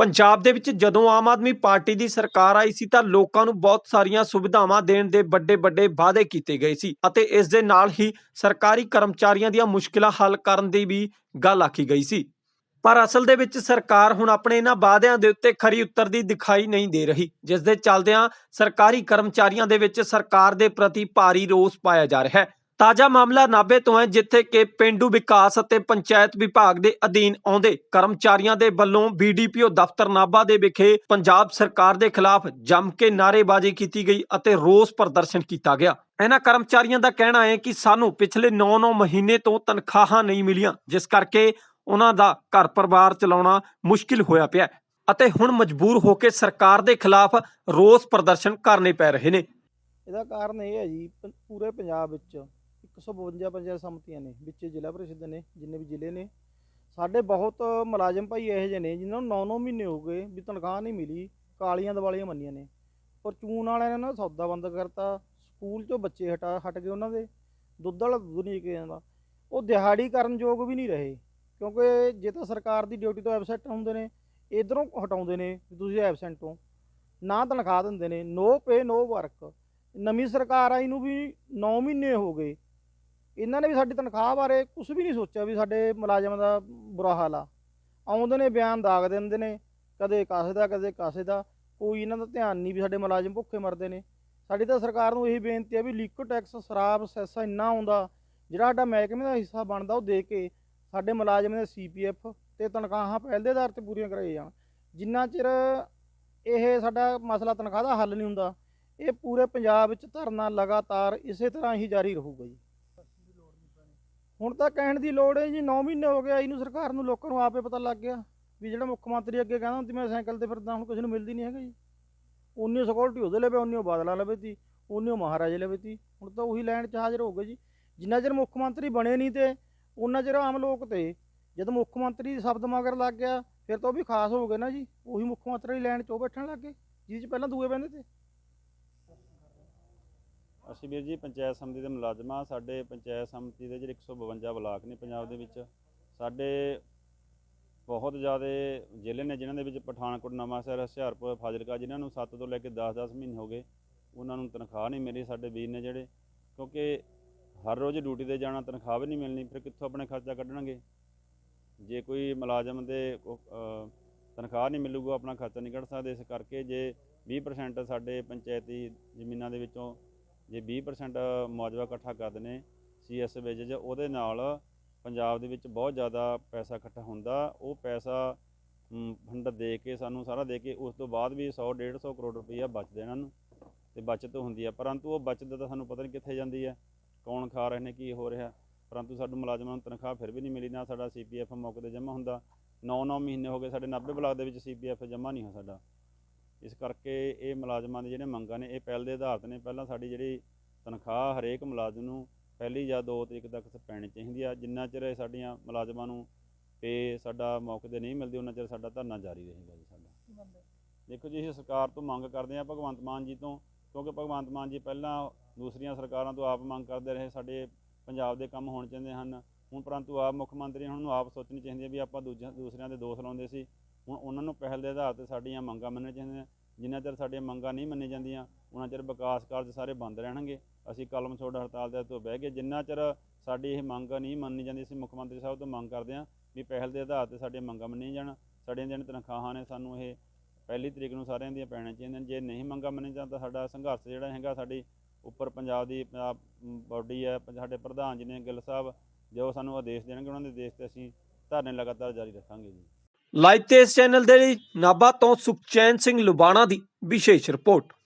ਪੰਜਾਬ ਦੇ ਵਿੱਚ ਜਦੋਂ ਆਮ ਆਦਮੀ ਪਾਰਟੀ ਦੀ ਸਰਕਾਰ ਆਈ ਸੀ ਤਾਂ ਲੋਕਾਂ ਨੂੰ ਬਹੁਤ ਸਾਰੀਆਂ ਸੁਵਿਧਾਵਾਂ ਦੇਣ ਦੇ ਵੱਡੇ ਵੱਡੇ ਵਾਅਦੇ ਕੀਤੇ ਗਏ ਸੀ ਅਤੇ ਇਸ ਦੇ ਨਾਲ ਹੀ ਸਰਕਾਰੀ ਕਰਮਚਾਰੀਆਂ ਦੀਆਂ ਮੁਸ਼ਕਿਲਾਂ ਹੱਲ ਕਰਨ ਦੀ ਵੀ ਗੱਲ ਆਖੀ ਗਈ ਸੀ। ਪਰ ਅਸਲ ਦੇ ਵਿੱਚ ਸਰਕਾਰ ਹੁਣ ਆਪਣੇ ਇਹਨਾਂ ਵਾਅਦਿਆਂ ਦੇ ਉੱਤੇ ਖਰੀ ਉਤਰਦੀ ਦਿਖਾਈ ਨਹੀਂ ਦੇ ਰਹੀ, ਜਿਸ ਦੇ ਚੱਲਦਿਆਂ ਸਰਕਾਰੀ ਕਰਮਚਾਰੀਆਂ ਦੇ ਵਿੱਚ ਸਰਕਾਰ ਦੇ ਪ੍ਰਤੀ ਭਾਰੀ ਰੋਸ ਪਾਇਆ ਜਾ ਰਿਹਾ ਹੈ। ਤਾਜ਼ਾ ਮਾਮਲਾ ਨਾਭੇ ਤੋਂ ਹੈ, ਜਿੱਥੇ ਕਿ ਪਿੰਡੂ ਵਿਕਾਸ ਅਤੇ ਪੰਚਾਇਤ ਵਿਭਾਗ ਦੇ ਅਧੀਨ ਆਉਂਦੇ ਕਰਮਚਾਰੀਆਂ ਦੇ ਵੱਲੋਂ ਬੀਡੀਪੀਓ ਦਫ਼ਤਰ ਨਾਭਾ ਦੇ ਵਿਖੇ ਪੰਜਾਬ ਸਰਕਾਰ ਦੇ ਖਿਲਾਫ ਜੰਮ ਕੇ ਨਾਅਰੇਬਾਜ਼ੀ ਕੀਤੀ ਗਈ ਅਤੇ ਰੋਸ ਪ੍ਰਦਰਸ਼ਨ ਕੀਤਾ ਗਿਆ। ਇਹਨਾਂ ਕਰਮਚਾਰੀਆਂ ਦਾ ਕਹਿਣਾ ਹੈ ਕਿ ਸਾਨੂੰ ਪਿਛਲੇ 9-9 ਮਹੀਨੇ ਤੋਂ ਤਨਖਾਹਾਂ ਨਹੀਂ ਮਿਲੀਆਂ, ਜਿਸ ਕਰਕੇ ਉਹਨਾਂ ਦਾ ਘਰ ਪਰਿਵਾਰ ਚਲਾਉਣਾ ਮੁਸ਼ਕਿਲ ਹੋਇਆ ਪਿਆ ਅਤੇ ਹੁਣ ਮਜਬੂਰ ਹੋ ਕੇ ਸਰਕਾਰ ਦੇ ਖਿਲਾਫ ਰੋਸ ਪ੍ਰਦਰਸ਼ਨ ਕਰਨੇ ਪੈ ਰਹੇ ਨੇ। ਇਹਦਾ ਕਾਰਨ ਇਹ ਹੈ ਜੀ, ਪੂਰੇ ਪੰਜਾਬ ਵਿੱਚ 152 ਪੰਚਾਇਤ ਸਮਤੀਆਂ ਨੇ, ਵਿੱਚ ਜ਼ਿਲ੍ਹਾ ਪ੍ਰੀਸ਼ਦ ਨੇ, ਜਿੰਨੇ ਵੀ ਜ਼ਿਲ੍ਹੇ ਨੇ। ਸਾਡੇ ਬਹੁਤ ਮੁਲਾਜ਼ਮ ਭਾਈ ਇਹੋ ਜਿਹੇ ਨੇ, ਜਿਨ੍ਹਾਂ ਨੂੰ 9-9 ਮਹੀਨੇ ਹੋ ਗਏ ਵੀ ਤਨਖਾਹ ਨਹੀਂ ਮਿਲੀ, ਕਾਲੀਆਂ ਦਿਵਾਲੀਆਂ ਮੰਨੀਆਂ ਨੇ। ਪਰ ਚੂਨ ਵਾਲਿਆਂ ਨੇ ਨਾ ਸੌਦਾ ਬੰਦ ਕਰਤਾ, ਸਕੂਲ ਚੋਂ ਬੱਚੇ ਹਟਾ ਹਟ ਗਏ ਉਹਨਾਂ ਦੇ, ਦੁੱਧ ਵਾਲਾ ਦੁੱਧ ਨਹੀਂ ਕੇ ਜਾਂਦਾ ਉਹ ਦਿਹਾੜੀ ਕਰਨ ਯੋਗ ਵੀ ਨਹੀਂ ਰਹੇ, ਕਿਉਂਕਿ ਜੇ ਤਾਂ ਸਰਕਾਰ ਦੀ ਡਿਊਟੀ ਤੋਂ ਐਬਸੈਂਟ ਹੁੰਦੇ ਨੇ, ਇਧਰੋਂ ਹਟਾਉਂਦੇ ਨੇ ਵੀ ਤੁਸੀਂ ਐਬਸੈਂਟ ਹੋ। ਨਾ ਤਨਖਾਹ ਦਿੰਦੇ ਨੇ, ਨੋ ਪੇ, ਨੋ ਵਰਕ। ਨਵੀਂ ਸਰਕਾਰ ਆਈ ਨੂੰ ਵੀ 9 ਮਹੀਨੇ ਹੋ ਗਏ ਇਹਨਾਂ ਨੇ ਵੀ ਸਾਡੀ ਤਨਖਾਹ ਬਾਰੇ ਕੁਝ ਵੀ ਨਹੀਂ ਸੋਚਿਆ ਵੀ ਸਾਡੇ ਮੁਲਾਜ਼ਮਾਂ ਦਾ ਬੁਰਾ ਹਾਲ ਆ। ਆਉਂਦੇ ਨੇ, ਬਿਆਨ ਦਾਗ ਦਿੰਦੇ ਨੇ, ਕਦੇ ਕਾਸੇ ਦਾ, ਕਦੇ ਕਾਸੇ ਦਾ। ਕੋਈ ਇਹਨਾਂ ਦਾ ਧਿਆਨ ਨਹੀਂ ਵੀ ਸਾਡੇ ਮੁਲਾਜ਼ਮ ਭੁੱਖੇ ਮਰਦੇ ਨੇ। ਸਾਡੀ ਤਾਂ ਸਰਕਾਰ ਨੂੰ ਇਹੀ ਬੇਨਤੀ ਹੈ ਵੀ ਲਿਕੁਇਡ ਟੈਕਸ ਸ਼ਰਾਬ, ਸੈਸਾ ਇੰਨਾ ਆਉਂਦਾ, ਜਿਹੜਾ ਸਾਡਾ ਮਹਿਕਮੇ ਦਾ ਹਿੱਸਾ ਬਣਦਾ, ਉਹ ਦੇ ਕੇ ਸਾਡੇ ਮੁਲਾਜ਼ਮ ਦੇ ਸੀਪੀਐਫ ਤੇ ਤਨਖਾਹਾਂ ਪਹਿਲ ਦੇ ਆਧਾਰ ਤੇ ਪੂਰੀਆਂ ਕਰਾਈ ਜਾਣ। ਜਿੰਨਾ ਚਿਰ ਇਹ ਸਾਡਾ ਮਸਲਾ ਤਨਖਾਹ ਦਾ ਹੱਲ ਨਹੀਂ ਹੁੰਦਾ, ਇਹ ਪੂਰੇ ਪੰਜਾਬ ਵਿੱਚ ਧਰਨਾ ਲਗਾਤਾਰ ਇਸੇ ਤਰ੍ਹਾਂ ਹੀ ਜਾਰੀ ਰਹੂਗਾ ਜੀ। ਹੁਣ ਤਾਂ ਕਹਿਣ ਦੀ ਲੋੜ ਹੈ ਜੀ 9 ਮਹੀਨੇ ਹੋ ਗਏ ਆਈ ਨੂੰ ਸਰਕਾਰ ਨੂੰ, ਲੋਕਾਂ ਨੂੰ ਆਪੇ ਪਤਾ ਲੱਗ ਗਿਆ ਵੀ ਜਿਹੜਾ ਮੁੱਖ ਮੰਤਰੀ ਅੱਗੇ ਕਹਿੰਦਾ ਹੁੰਦੀ ਮੈਂ ਸਾਈਕਲ ਤੇ ਫਿਰਦਾ, ਹੁਣ ਕਿਸੇ ਨੂੰ ਮਿਲਦੀ ਨਹੀਂ ਹੈਗੀ। ਜੀ ਉਨੀ ਸਿਕਿਉਰਿਟੀ ਉਹਦੇ ਲਵੇ ਉਨੀ ਬਾਦਲਾ ਲਵੇ ਤੀ ਉਨੀ ਮਹਾਰਾਜੇ ਲਵੇ ਤੀ। ਹੁਣ ਤਾਂ ਉਹੀ ਲੈਣ ਚ ਹਾਜ਼ਰ ਹੋ ਗਏ ਜੀ। ਜਿੰਨਾ ਚਿਰ ਮੁੱਖ ਮੰਤਰੀ ਬਣੇ ਨਹੀਂ ਤੇ ਉਹਨਾਂ ਚਿਰ ਆਮ ਲੋਕ ਤੇ ਜਦ ਮੁੱਖ ਮੰਤਰੀ ਸ਼ਬਦ ਮਗਰ ਲੱਗ ਗਿਆ, ਫਿਰ ਤਾਂ ਉਹ ਵੀ ਖਾਸ ਹੋ ਗਏ ਨਾ ਜੀ। ਉਹੀ ਮੁੱਖ ਮੰਤਰੀ ਲੈਣ ਚ ਉਹ ਬੈਠਣ ਲੱਗ ਗਏ, ਜਿਹਦੇ ਚ ਪਹਿਲਾਂ ਦੂਏ ਬਹਿੰਦੇ ਤੇ। ਅਸੀਂ ਵੀਰ ਜੀ ਪੰਚਾਇਤ ਸਮਿਤੀ ਦੇ ਮੁਲਾਜ਼ਮ ਹਾਂ, ਸਾਡੇ ਪੰਚਾਇਤ ਸਮਿਤੀ ਦੇ ਜਿਹੜੇ 152 ਬਲਾਕ ਨੇ ਪੰਜਾਬ ਦੇ ਵਿੱਚ, ਸਾਡੇ ਬਹੁਤ ਜ਼ਿਆਦਾ ਜ਼ਿਲ੍ਹੇ ਨੇ ਜਿਨ੍ਹਾਂ ਦੇ ਵਿੱਚ ਪਠਾਨਕੋਟ, ਨਵਾਂਸ਼ਹਿਰ, ਹੁਸ਼ਿਆਰਪੁਰ, ਫਾਜ਼ਿਲਕਾ, ਜਿਨ੍ਹਾਂ ਨੂੰ 7 ਤੋਂ ਲੈ ਕੇ 10-10 ਮਹੀਨੇ ਹੋ ਗਏ, ਉਹਨਾਂ ਨੂੰ ਤਨਖਾਹ ਨਹੀਂ ਮਿਲੀ, ਸਾਡੇ ਵੀਰ ਨੇ ਜਿਹੜੇ, ਕਿਉਂਕਿ ਹਰ ਰੋਜ਼ ਡਿਊਟੀ ਤੇ ਜਾਣਾ ਤਨਖਾਹ ਵੀ ਨਹੀਂ ਮਿਲਣੀ, ਫਿਰ ਕਿੱਥੋਂ ਆਪਣੇ ਖਰਚਾ ਕੱਢਣਗੇ? ਜੇ ਕੋਈ ਮੁਲਾਜ਼ਮ ਦੇ ਤਨਖਾਹ ਨਹੀਂ ਮਿਲੂਗਾ ਆਪਣਾ ਖਰਚਾ ਨਹੀਂ ਕੱਢ ਸਕਦੇ, ਇਸ ਕਰਕੇ ਜੇ 20% ਸਾਡੇ ਪੰਚਾਇਤੀ ਜ਼ਮੀਨਾਂ ਦੇ ਵਿੱਚੋਂ ਜੇ 20% ਮੁਆਵਜ਼ਾ ਇਕੱਠਾ ਕਰਦੇ ਨੇ ਸੀਐਸ ਵੇਜੇਜ ਉਹਦੇ ਨਾਲ ਪੰਜਾਬ ਦੇ ਵਿੱਚ ਬਹੁਤ ਜ਼ਿਆਦਾ ਪੈਸਾ ਇਕੱਠਾ ਹੁੰਦਾ। ਉਹ ਪੈਸਾ ਫੰਡ ਦੇ ਕੇ, ਸਾਨੂੰ ਸਾਰਾ ਦੇ ਕੇ, ਉਸ ਤੋਂ ਬਾਅਦ ਵੀ 100 150 ਕਰੋੜ ਰੁਪਈਆ ਬਚਦੇ ਇਹਨਾਂ ਨੂੰ ਤੇ ਬਚਤ ਹੁੰਦੀ ਹੈ ਪਰੰਤੂ ਉਹ ਬਚਤ ਤਾਂ ਸਾਨੂੰ ਪਤਾ ਨਹੀਂ ਕਿੱਥੇ ਜਾਂਦੀ ਹੈ ਕੌਣ ਖਾ ਰਹੇ ਨੇ, ਕੀ ਹੋ ਰਿਹਾ। ਪਰੰਤੂ ਸਾਡੇ ਮੁਲਾਜ਼ਮਾਂ ਨੂੰ ਤਨਖਾਹ ਫਿਰ ਵੀ ਨਹੀਂ ਮਿਲੀ, ਨਾ ਸਾਡਾ ਸੀਪੀਐਫ ਮੌਕੇ ਤੇ ਜਮ੍ਹਾਂ ਹੁੰਦਾ। 9-9 ਮਹੀਨੇ ਹੋ ਗਏ, ਸਾਡੇ 90 ਬਲਾਕ ਦੇ ਵਿੱਚ ਸੀਪੀਐਫ ਜਮ੍ਹਾਂ ਨਹੀਂ ਹੋ ਸਾਡਾ। ਇਸ ਕਰਕੇ ਇਹ ਮੁਲਾਜ਼ਮਾਂ ਦੇ ਜਿਹੜੇ ਮੰਗਾਂ ਨੇ, ਇਹ ਪਹਿਲ ਦੇ ਆਧਾਰ ਤੇ ਨੇ। ਪਹਿਲਾਂ ਸਾਡੀ ਜਿਹੜੀ ਤਨਖਾਹ ਹਰੇਕ ਮੁਲਾਜ਼ਮ ਨੂੰ ਪਹਿਲੀ ਜਾਂ 2 ਤਰੀਕ ਤੱਕ ਪੈਣੀ ਚਾਹੀਦੀ ਆ। ਜਿੰਨਾ ਚਿਰ ਸਾਡੀਆਂ ਮੁਲਾਜ਼ਮਾਂ ਨੂੰ ਪੇ ਸਾਡਾ ਮੌਕੇ ਤੇ ਨਹੀਂ ਮਿਲਦੀ, ਉਹਨਾਂ ਚਿਰ ਸਾਡਾ ਧਰਨਾ ਜਾਰੀ ਰਹੇਗਾ ਜੀ ਸਾਡਾ। ਦੇਖੋ ਜੀ, ਅਸੀਂ ਸਰਕਾਰ ਤੋਂ ਮੰਗ ਕਰਦੇ ਆ ਭਗਵੰਤ ਮਾਨ ਜੀ ਤੋਂ, ਕਿਉਂਕਿ ਭਗਵੰਤ ਮਾਨ ਜੀ ਪਹਿਲਾਂ ਦੂਸਰੀਆਂ ਸਰਕਾਰਾਂ ਤੋਂ ਆਪ ਮੰਗ ਕਰਦੇ ਰਹੇ, ਸਾਡੇ ਪੰਜਾਬ ਦੇ ਕੰਮ ਹੋਣੇ ਚਾਹੀਦੇ ਹਨ। ਹੁਣ ਪਰੰਤੂ ਆਪ ਮੁੱਖ ਮੰਤਰੀ, ਹੁਣ ਨੂੰ ਆਪ ਸੋਚਣੀ ਚਾਹੀਦੀ ਹੈ ਵੀ ਆਪਾਂ ਦੂਜਿਆਂ ਦੂਸਰਿਆਂ ਦੇ ਦੋਸ਼ ਲਾਉਂਦੇ ਸੀ। ਹੁਣ ਉਹਨਾਂ ਨੂੰ ਪਹਿਲ ਦੇ ਆਧਾਰ ਤੇ ਸਾਡੀਆਂ ਮੰਗਾਂ ਮੰਨਣੀਆਂ ਚਾਹੀਦੀਆਂ ਜਿੰਨਾ ਚਿਰ ਸਾਡੀਆਂ ਮੰਗਾਂ ਨਹੀਂ ਮੰਨੀਆਂ ਜਾਂਦੀਆਂ, ਉਹਨਾਂ ਚਿਰ ਵਿਕਾਸ ਕਾਰਜ ਸਾਰੇ ਬੰਦ ਰਹਿਣਗੇ। ਅਸੀਂ ਕਲਮ ਛੋੜ ਹੜਤਾਲ ਦੇ ਤੋਂ ਬਹਿ ਗਏ। ਜਿੰਨਾ ਚਿਰ ਸਾਡੀ ਇਹ ਮੰਗ ਨਹੀਂ ਮੰਨੀ ਜਾਂਦੀ, ਅਸੀਂ ਮੁੱਖ ਮੰਤਰੀ ਸਾਹਿਬ ਤੋਂ ਮੰਗ ਕਰਦੇ ਹਾਂ ਵੀ ਪਹਿਲ ਦੇ ਆਧਾਰ ਤੇ ਸਾਡੀਆਂ ਮੰਗਾਂ ਮੰਨੀਆਂ ਜਾਣ। ਸਾਡੀਆਂ ਜਿਹੜੀਆਂ ਤਨਖਾਹਾਂ ਨੇ, ਸਾਨੂੰ ਇਹ ਪਹਿਲੀ ਤਰੀਕ ਨੂੰ ਸਾਰਿਆਂ ਦੀਆਂ ਪੈਣੀਆਂ ਚਾਹੀਦੀਆਂ ਜੇ ਨਹੀਂ ਮੰਗਾਂ ਮੰਨੀਆਂ ਜਾਣ ਤਾਂ ਸਾਡਾ ਸੰਘਰਸ਼ ਜਿਹੜਾ ਹੈਗਾ, ਸਾਡੀ ਉੱਪਰ ਪੰਜਾਬ ਦੀ ਪੰਜਾਬ ਬਾਡੀ ਹੈ ਸਾਡੇ ਪ੍ਰਧਾਨ ਜੀ ਨੇ ਗਿੱਲ ਸਾਹਿਬ ਜੋ ਸਾਨੂੰ ਆਦੇਸ਼ ਦੇਣਗੇ, ਉਹਨਾਂ ਦੇ ਆਦੇਸ਼ ਤੇ ਅਸੀਂ ਧਰਨੇ ਲਗਾਤਾਰ ਜਾਰੀ ਰੱਖਾਂਗੇ ਜੀ। ਲਾਈਵ ਤੇ ਇਸ ਚੈਨਲ ਦੇ ਲਈ ਨਾਭਾ ਤੋਂ ਸੁਖਚੈਨ ਸਿੰਘ ਲੁਬਾਣਾ ਦੀ ਵਿਸ਼ੇਸ਼ ਰਿਪੋਰਟ।